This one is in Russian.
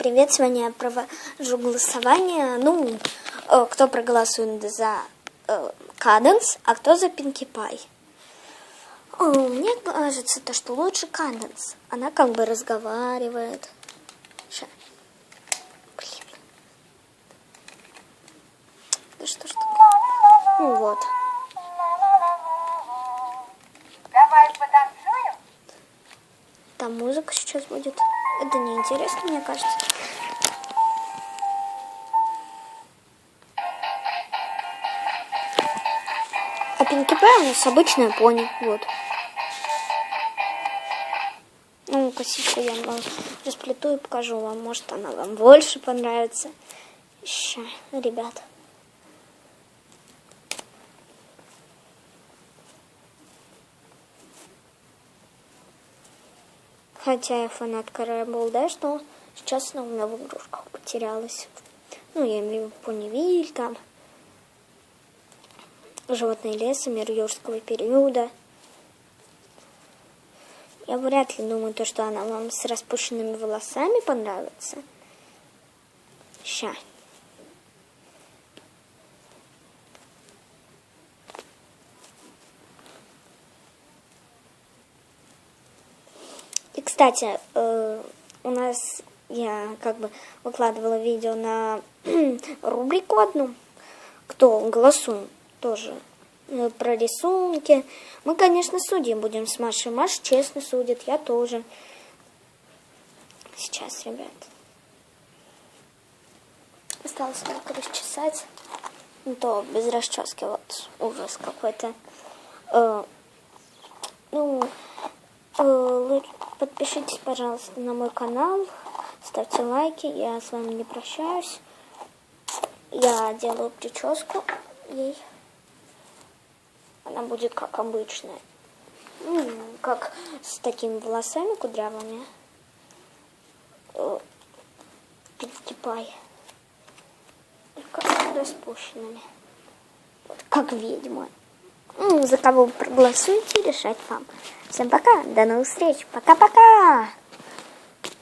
Привет, сегодня я провожу голосование. Ну, э, кто проголосует за э, Каденс, а кто за Пинки Пай. Э, Мне кажется, то, что лучше Каденс. Она как бы разговаривает. Блин. Да что ж такое? Ну вот. Давай потанцуем? Там музыка сейчас будет. Это неинтересно, мне кажется. А Пинки Пай у нас обычная пони. Вот. Ну, косичку я вам расплету и покажу вам. Может, она вам больше понравится. Ща, ребят. Хотя я фанат Карабол Дэш, но сейчас она у меня в игрушках потерялась. Ну, я имею в виду Понивиль, там, Животные леса, мир юрского периода. Я вряд ли думаю, то, что она вам с распущенными волосами понравится. Ща. И, кстати, э, у нас я как бы выкладывала видео на рубрику одну, кто голосует тоже э, про рисунки. Мы, конечно, судьи будем с Машей. Маша честно судит, я тоже. Сейчас, ребят. Осталось только расчесать. Ну, то без расчески, вот ужас какой-то. Э, ну, э, подпишитесь, пожалуйста, на мой канал, ставьте лайки, я с вами не прощаюсь. Я делаю прическу ей. Она будет как обычная. Ну, как с такими волосами кудрявыми. Э, Пай. Как распущенными. Как ведьма. Ну, за кого вы проголосуете, решать вам. Всем пока, до новых встреч. Пока-пока.